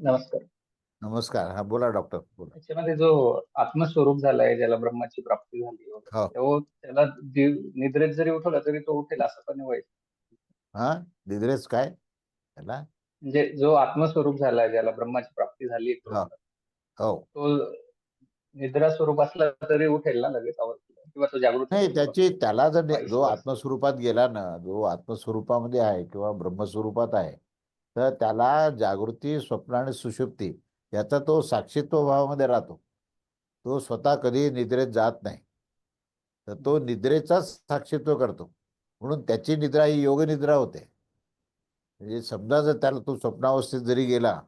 नमस्कार. नमस्कार. हा बोला डॉक्टर बोला. त्याच्यामध्ये जो आत्मस्वरूप झालाय ज्याला ब्रह्माची प्राप्ती झाली वगैरे, हो. तो त्याला निद्रेत जरी उठवला तरी तो उठेल असं पण व्हायचं हा निद्रेस काय? त्याला? म्हणजे जो आत्मस्वरूप झालाय ज्याला ब्रह्माची प्राप्ती झाली तो हा. तो निद्रा स्वरूप असला तरी उठेल ना लगेच आवर्जून? किंवा तो जागृत नाही त्याची त्याला जर नि- जो. आत्मस्वरूपात गेला ना जो आत्मस्वरूपामध्ये आहे किंवा ब्रह्मस्वरूपात आहे तर त्याला जागृती स्वप्न आणि सुषुप्ती याचा तो साक्षीत्व भावामध्ये राहतो. तो स्वतः कधी निद्रेत जात नाही. तर तो निद्रेचाच साक्षीत्व करतो. म्हणून त्याची निद्रा ही योग निद्रा होते. म्हणजे समजा जर त्याला तो स्वप्नावस्थेत जरी गेला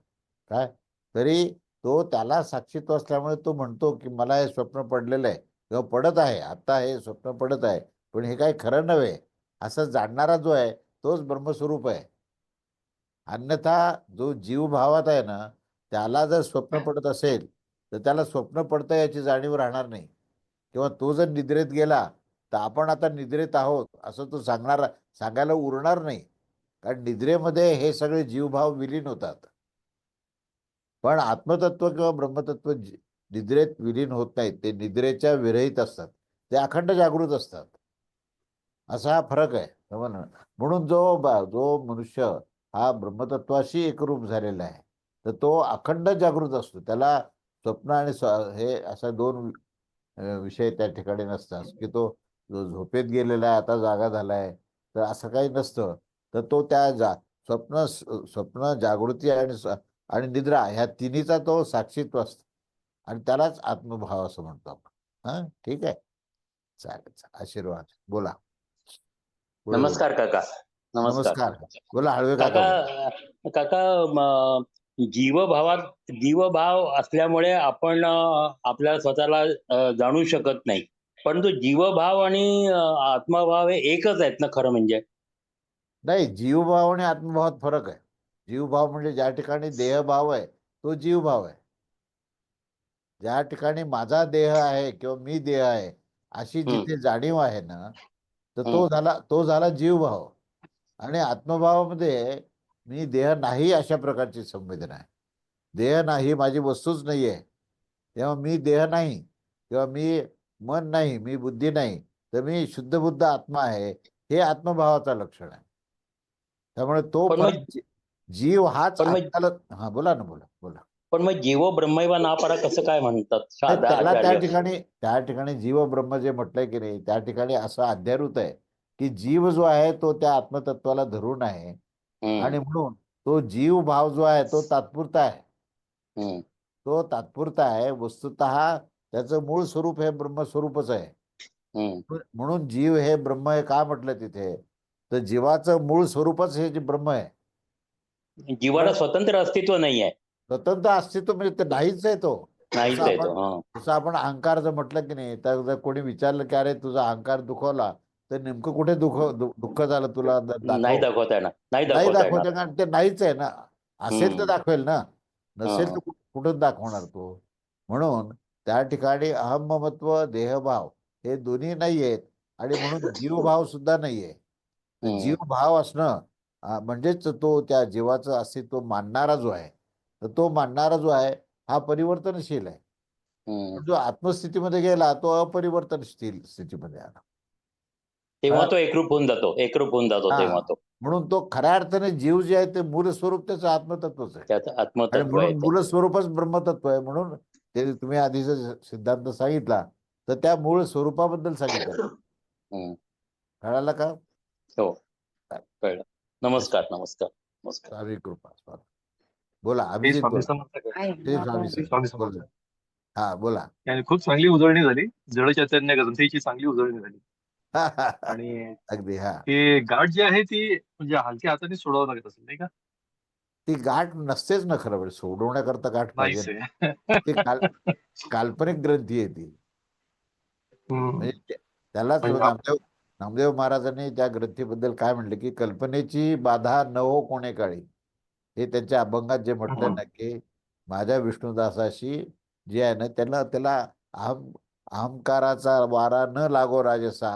काय? तरी तो त्याला साक्षीत्व असल्यामुळे तो म्हणतो की मला हे स्वप्न पडलेलं आहे. किंवा पडत आहे. आता हे स्वप्न पडत आहे. पण हे काही खरं नव्हे. असं जाणणारा जो आहे तोच ब्रह्मस्वरूप आहे. अन्यथा जो जीव भावात आहे ना त्याला जर स्वप्न पडत असेल तर त्याला स्वप्न पडतं याची जाणीव राहणार नाही. किंवा तो जर निद्रेत गेला तर आपण आता निद्रेत आहोत असं तो सांगणार सांगायला उरणार नाही. कारण निद्रेमध्ये हे सगळे जीवभाव विलीन होतात. पण आत्मतत्व किंवा ब्रह्मतत्व निद्रेत विलीन होत नाहीत. ते निद्रेच्या विरहित असतात. ते अखंड जागृत असतात. असा हा फरक आहे? म्हणून जो बा- जो मनुष्य हा ब्रह्मतत्वाशी एकरूप झालेला आहे. तर तो अखंड जागृत असतो. त्याला स्वप्न आणि स्व- हे असा दोन विषय त्या ठिकाणी नसतात की तो जो झोपेत गेलेला आहे आता जागा झालाय तर असं काही नसतं. तर तो त्या जा स्वप्न स्वप्न जागृती आणि आणि निद्रा ह्या तिन्हीचा तो साक्षीत्व असतो. आणि त्यालाच आत्मभाव असं म्हणतो आपण. हा? ठीक आहे? चालेल आशीर्वाद. बोला. नमस्कार काका. नमस्कार. बोला हळवे काका. काका जीवभावात जीवभाव असल्यामुळे आपण आपल्या स्वतःला जाणू शकत नाही. परंतु जीवभाव आणि आत्मभाव हे एकच आहेत ना खरं म्हणजे? नाही जीवभाव आणि आत्मभावात फरक आहे. जीवभाव म्हणजे ज्या ठिकाणी देहभाव आहे तो जीवभाव आहे. ज्या ठिकाणी माझा देह आहे किंवा मी देह आहे अशी. जिथे जाणीव आहे ना तर तो. झाला तो झाला जीवभाव. आणि आत्मभावामध्ये मी देह नाही अशा प्रकारची संवेदना आहे. देह नाही माझी वस्तूच नाही आहे तेव्हा मी देह नाही किंवा मी मन नाही मी बुद्धी नाही तर मी शुद्ध बुद्ध आत्मा आहे हे आत्मभावाचं लक्षण आहे. त्यामुळे तो जीव हाच हा बोला ना बोला बोला. पण मग जीव ब्रह्मैव नापरा कसं काय म्हणतात? त्याला त्या. ठिकाणी त्या ठिकाणी जीव ब्रह्म जे म्हटलंय की नाही त्या ठिकाणी असं अध्यारूत आहे. की जीव जो आहे तो त्या आत्मतत्वाला धरून आहे. आणि म्हणून तो जीव भाव जो आहे तो तात्पुरता आहे. तो तात्पुरता आहे वस्तुत त्याचं मूळ स्वरूप हे ब्रह्मस्वरूपच आहे. म्हणून जीव हे ब्रह्म हे का म्हटलं तिथे? तर जीवाचं मूळ स्वरूपच हे जे ब्रह्म आहे. जीवाला स्वतंत्र अस्तित्व नाही आहे स्वतंत्र अस्तित्व म्हणजे ते नाहीच आहे तो. जसं आपण अहंकार जर म्हटलं की नाही तर जर कोणी विचारलं की अरे तुझा अहंकार दुखवला तर नेमकं कुठे दुख दुःख झालं तुला? नाही दाखव. दाखवता येणार. नाही दाखवता येणार. ते नाहीच आहे ना. असेल तर. दाखवेल ना. नसेल. तर कुठं दाखवणार तो? म्हणून त्या ठिकाणी अहम ममत्व देहभाव हे दोन्ही नाही आहेत आणि म्हणून जीवभाव सुद्धा नाहीये. जीवभाव असणं म्हणजेच तो त्या जीवाचं अस्तित्व मानणारा जो आहे तर तो मानणारा जो आहे हा परिवर्तनशील आहे. जो आत्मस्थितीमध्ये गेला तो अपरिवर्तनशील स्थितीमध्ये आला. तेव्हा हा. तो एकरूप होऊन जातो एकरूप होऊन जातो हा. तेव्हा तो. म्हणून तो खऱ्या अर्थाने जीव जे आहे ते मूळ स्वरूप त्याचं आत्मतत्वच आहे. त्याचं आणि आत्मतत्व आहे म्हणून ते. मूळ स्वरूपच ब्रह्मतत्व आहे म्हणून ते तुम्ही आधीचा सिद्धांत सांगितला तर त्या मूळ स्वरूपाबद्दल सांगितलं. कळालं का? कळलं. नमस्कार नमस्कार नमस्कार. कृपा बोला. हा बोला. आणि खूप चांगली उजळणी झाली. जड चैतन्य ग्रंथीची चांगली उजळणी झाली. आणि अगदी हा. ते गाठ जी आहे ती म्हणजे हलक्या हाताने सोडावं लागत असेल नाही का? ती गाठ नसतेच ना खरं म्हणजे सोडवण्याकरता गाठ पाहिजे ती काल- काल्पनिक ग्रंथी आहे ती. म्हणजे त्या- त्यालाच नामदेव नामदेव महाराजांनी त्या ग्रंथीबद्दल काय म्हणले की कल्पनेची बाधा न हो कोणे काळी हे त्यांच्या अभंगात जे म्हटलं. ना की माझ्या विष्णुदासाशी जे आहे ना त्याला त्याला अहम अहंकाराचा वारा न लागो राजसा.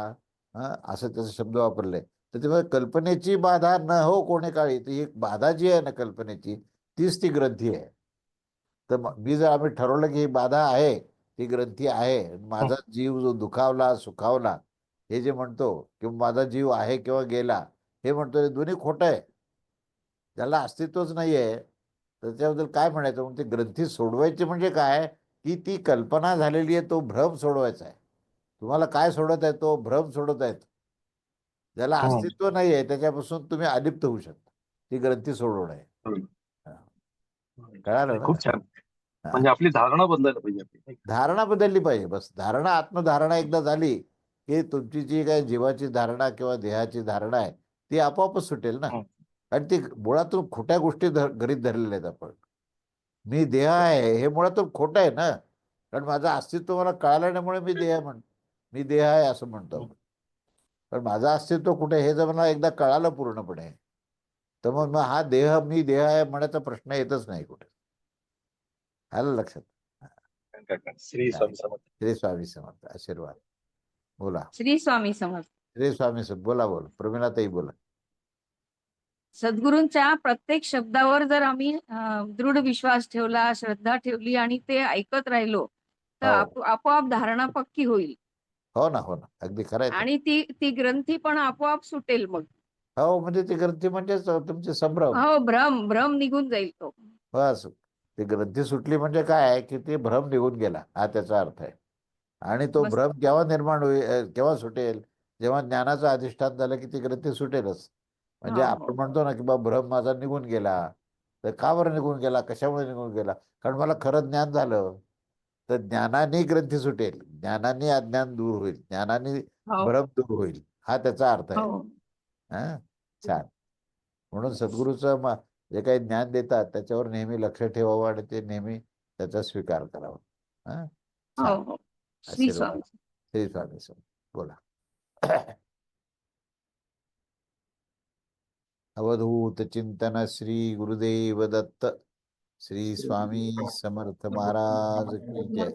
हं, असं त्याचे शब्द वापरले. तर तेव्हा कल्पनेची बाधा न हो कोणे काळी. ती एक बाधा जी आहे ना कल्पनेची तीच ती ग्रंथी आहे. तर म- मी जर आम्ही ठरवलं की ही बाधा आहे ती ग्रंथी आहे माझा जीव जो दुखावला सुखावला हे जे म्हणतो किंवा माझा जीव आहे किंवा गेला हे म्हणतो हे दोन्ही खोटं आहे. त्याला अस्तित्वच नाही आहे त्याच्याबद्दल काय म्हणायचं? ते ग्रंथी सोडवायची म्हणजे काय? की ती कल्पना झालेली आहे तो भ्रम सोडवायचा आहे. तुम्हाला काय सोडत आहे तो भ्रम सोडत आहेत. ज्याला हम्म. अस्तित्व नाही आहे त्याच्यापासून तुम्ही अलिप्त होऊ शकता. ती ग्रंथी सोडवणं आहे. कळालं ना? खूप छान. हा. म्हणजे आपली धारणा बदलायला पाहिजे आपली. धारणा बदलली पाहिजे बस. धारणा आत्मधारणा एकदा झाली की तुमची जी काय जीवाची धारणा किंवा देहाची धारणा आहे ती आपोआपच सुटेल ना? हं. आणि ती मुळातून खोट्या गोष्टी गरीत धरलेल्या आहेत आपण. मी देह आहे हे मुळातून खोटं आहे ना? कारण माझं अस्तित्व मला कळालं नाहीमुळे मी देह म्हण मी देह आहे असं म्हणतो. आपण. पण माझं अस्तित्व कुठे हे जर मला एकदा कळालं पूर्णपणे तर मग मग हा देह मी देह आहे म्हणायचा प्रश्न येतच नाही कुठे. आलं लक्षात? श्री स्वामी समर्थ. श्री स्वामी समर्थ. आशीर्वाद. बोला. श्री स्वामी समर्थ. श्री स्वामी बोला बोला. प्रवीणाताई बोला. सद्गुरूंच्या प्रत्येक शब्दावर जर आम्ही दृढ विश्वास ठेवला श्रद्धा ठेवली आणि ते ऐकत राहिलो तर हो. आपो- आपोआप धारणा पक्की होईल. हो ना हो ना. अगदी खरं आहे ते. आणि ती ती ग्रंथी पण आपोआप सुटेल मग. हो म्हणजे ती ग्रंथी म्हणजेच तुमचे संभ्रम. हो भ्रम भ्रम निघून जाईल तो. बस. ती ग्रंथी सुटली म्हणजे काय आहे की ते भ्रम निघून गेला हा त्याचा अर्थ आहे. आणि तो मस्त. भ्रम केव्हा निर्माण होईल अ, केव्हा सुटेल? जेव्हा ज्ञानाचं अधिष्ठान झालं की ती ग्रंथी सुटेलच. म्हणजे हो, हो. आपण म्हणतो ना की बा भ्रम माझा निघून गेला. तर का बरं निघून गेला? कशामुळे निघून गेला? कारण मला खरं ज्ञान झालं. तर ज्ञानाने ग्रंथी सुटेल ज्ञानाने अज्ञान दूर होईल ज्ञानाने हो. भ्रम दूर होईल हा त्याचा अर्थ आहे. हो. हा? छान. म्हणून सद्गुरूचं जे काही ज्ञान देतात त्याच्यावर नेहमी लक्ष ठेवावं आणि ते नेहमी त्याचा स्वीकार करावा. हा? श्री. स्वामी. स्वामी. बोला. अवधूत चिंतन श्री गुरुदेव दत्त. श्री स्वामी समर्थ महाराज की जय